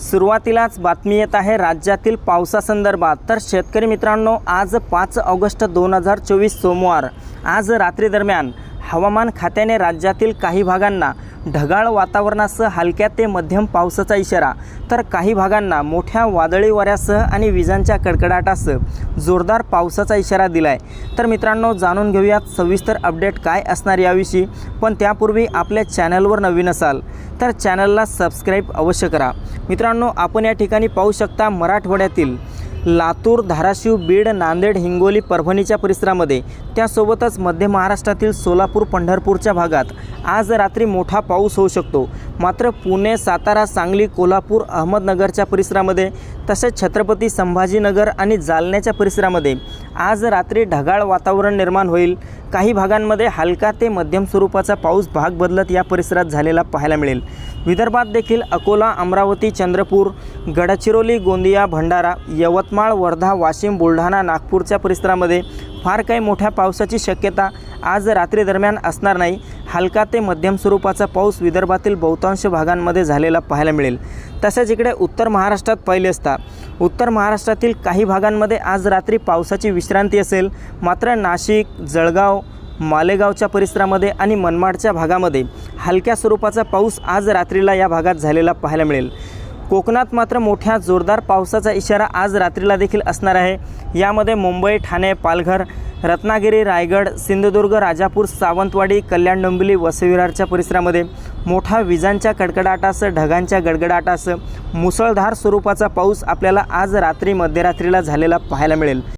सुरुवातीलाच बातमी येत आहे राज्यातील पावसासंदर्भात. तर शेतकरी मित्रांनो आज पाच ऑगस्ट दोन हजार चोवीस सोमवार आज रात्री दरम्यान हवामान खात्याने राज्यातील काही भागांना ढगाळ वातावरणासह हलक्या ते मध्यम पावसाचा इशारा तर काही भागांना मोठ्या वादळी वाऱ्यासह आणि विजांच्या कडकडाटासह जोरदार पावसाचा इशारा दिला आहे तर मित्रांनो जाणून घेऊयात सविस्तर अपडेट काय असणार याविषयी पण त्यापूर्वी आपल्या चॅनलवर नवीन असाल तर चॅनलला सबस्क्राईब अवश्य करा. मित्रांनो आपण या ठिकाणी पाहू शकता मराठवाड्यातील लातूर धाराशिव बीड नांदेड हिंगोली परभणीच्या परिसरामध्ये. त्यासोबतच मध्य महाराष्ट्रातील सोलापूर पंढरपूरच्या भागात आज रात्री मोठा पाऊस होऊ शकतो. मात्र पुणे सातारा सांगली कोल्हापूर अहमदनगरच्या परिसरामध्ये तसेच छत्रपती संभाजीनगर आणि जालन्याच्या परिसरामध्ये आज रात्री ढगाळ वातावरण निर्माण होईल. काही भागांमध्ये हलका ते मध्यम स्वरूपाचा पाऊस भाग बदलत या परिसरात झालेला पाहायला मिळेल. विदर्भात देखील अकोला अमरावती चंद्रपूर गडचिरोली गोंदिया भंडारा यवतमाळ वर्धा वाशिम बुलढाणा नागपूरच्या परिसरामध्ये फार काही मोठ्या पावसाची शक्यता आज रात्रीदरम्यान असणार नाही. हलका ते मध्यम स्वरूपाचा पाऊस विदर्भातील बहुतांश भागांमध्ये झालेला पाहायला मिळेल. तसेच इकडे उत्तर महाराष्ट्रात पाहिले असता. उत्तर महाराष्ट्रातील काही भागांमध्ये आज रात्री पावसाची विश्रांती असेल. मात्र नाशिक जळगाव मालेगावच्या परिसरामध्ये आणि मनमाडच्या भागामध्ये हलक्या स्वरूपाचा पाऊस आज रात्रीला या भागात झालेला पाहायला मिळेल. कोकणात मात्र मोठ्या जोरदार पावसाचा इशारा आज रात्रीला देखील असणार आहे. यामध्ये मुंबई ठाणे पालघर रत्नागिरी रायगड सिंधुदुर्ग राजापूर सावंतवाडी कल्याण डोंबिवली वसविरारच्या परिसरामध्ये मोठा विजांच्या कडकडाटासह ढगांच्या गडगडाटासह मुसळधार स्वरूपाचा पाऊस आपल्याला आज रात्री मध्यरात्रीला झालेला पाहायला मिळेल.